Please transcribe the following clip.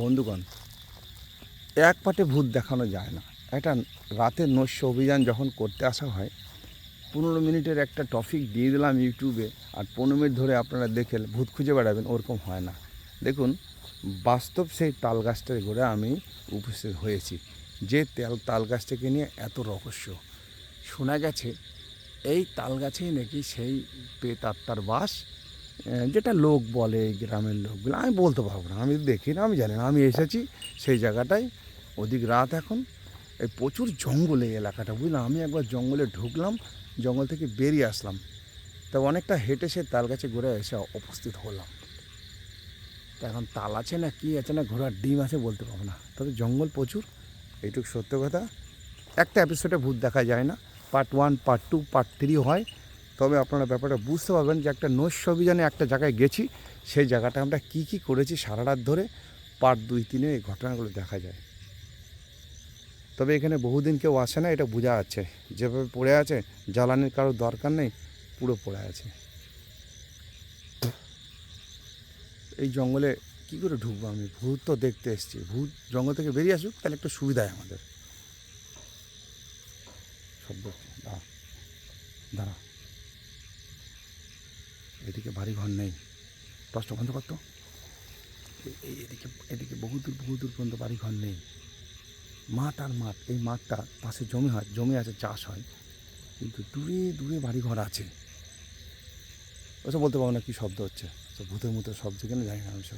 বন্ধুগণ, এক পাটে ভূত দেখানো যায় না। একটা রাতের নস্য অভিযান যখন করতে আসা হয়, পনেরো মিনিটের একটা টপিক দিয়ে দিলাম ইউটিউবে, আর পনেরো মিনিট ধরে আপনারা দেখে ভূত খুঁজে বেড়াবেন, ওরকম হয় না। দেখুন, বাস্তব সেই তাল গাছটার ঘুরে আমি উপস্থিত হয়েছি, যে তেল তাল গাছটাকে নিয়ে এত রহস্য। শোনা গেছে, এই তাল গাছেই নাকি সেই পেতাত্মার বাস যেটা লোক বলে, গ্রামের লোকগুলো, আমি বলতে পারব না, আমি দেখি না, আমি জানি না, আমি এসেছি সেই জায়গাটায়, ওদিক রাত এখন, এই প্রচুর জঙ্গল এই এলাকাটা বুঝলাম আমি একবার জঙ্গলে ঢুকলাম, জঙ্গল থেকে বেরিয়ে আসলাম, তা অনেকটা হেঁটে সে তাল গাছে ঘুরে এসে উপস্থিত হলাম। তা এখন তাল আছে না কি আছে না, ঘোড়ার ডিম আছে বলতে পারব না, তবে জঙ্গল প্রচুর, এইটুকু সত্য কথা। একটা এপিসোডে ভূত দেখা যায় না part one part two part three হয় তবে আপনারা ব্যাপারটা বুঝতে পারবেন যে একটা নৈশ অভিযানে একটা জায়গায় গেছি, সেই জায়গাটা আমরা কী কী করেছি সারা রাত ধরে পার দুই, তিনে এই ঘটনাগুলো দেখা যায়। তবে এখানে বহুদিন কেউ আসে না, এটা বোঝা যাচ্ছে। যেভাবে পড়ে আছে, জ্বালানির কারোর দরকার নেই, পুরো পড়ে আছে। এই জঙ্গলে কি করে ঢুকবো আমি? ভূত তো দেখতে এসেছি। ভূত জঙ্গল থেকে বেরিয়ে আসুক, তাহলে একটু সুবিধা হয় আমাদের। শব্দ দাঁড়া। দাঁড়া। বাড়ি ঘর নেই। দশটা বন্ধ করতো এই- এদিকে এদিকে বহু দূর পর্যন্ত বাড়ি ঘর নেই। মাঠ আর মাঠ, এই মাঠটা পাশে জমি হয়, জমি আছে, চাষ হয়। কিন্তু দূরে দূরে বাড়ি ঘর আছে। ওসব বলতে পারব না কী শব্দ হচ্ছে। ভূতের মতো শব্দ কেন জানি না আমি সব।